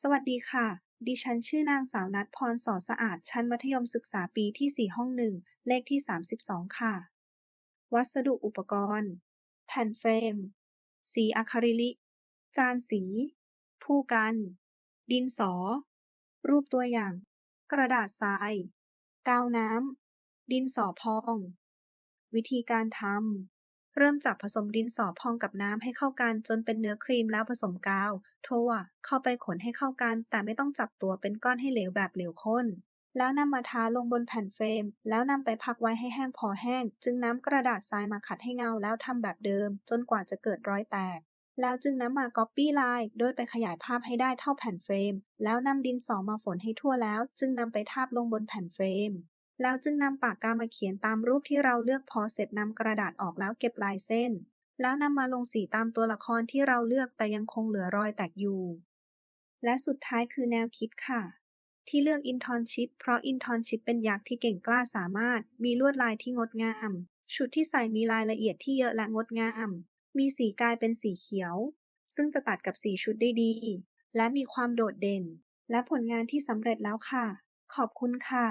สวัสดีค่ะ ดิฉันชื่อนางสาวณัฐพรสอสะอาด ชั้นมัธยมศึกษาปีที่ 4 ห้อง1เลขที่ 32 ค่ะ วัสดุอุปกรณ์ แผ่นเฟรม สีอะคริลิก จานสี ผู้กัน ดินสอ รูปตัวอย่าง กระดาษทราย กาวน้ำ ดินสอพอง วิธีการทำ เริ่มจากผสมดินสอพองกับน้ำให้เข้ากันจนเป็นเนื้อครีมแล้วผสมกาว ทั่ว เข้าไปขนให้เข้ากัน แต่ไม่ต้องจับตัวเป็นก้อนให้เหลวแบบเหลวข้น แล้วนำมาทาลงบนแผ่นเฟรม แล้วนำไปพักไว้ให้แห้งพอแห้ง จึงนำกระดาษทรายมาขัดให้เงาแล้วทำแบบเดิม จนกว่าจะเกิดรอยแตก แล้วจึงนำมาก๊อปปี้ลายโดยไปขยายภาพให้ได้เท่าแผ่นเฟรม แล้วนำดินสอมาฝนให้ทั่วแล้ว จึงนำไปทาบลงบนแผ่นเฟรม แล้วจึงนำปากกามาเขียนตามรูปที่เราเลือกพอเสร็จนำกระดาษออกแล้วเก็บลายเส้น แล้วนำมาลงสีตามตัวละครที่เราเลือกแต่ยังคงเหลือรอยแตกอยู่ และสุดท้ายคือแนวคิดค่ะ ที่เลือกอินทอนชิปเพราะอินทอนชิปเป็นยักษ์ที่เก่งกล้าสามารถ มีลวดลายที่งดงาม ชุดที่ใส่มีรายละเอียดที่เยอะและงดงาม มีสีกายเป็นสีเขียว ซึ่งจะตัดกับสีชุดได้ดี และมีความโดดเด่น และผลงานที่สำเร็จแล้วค่ะ ขอบคุณค่ะ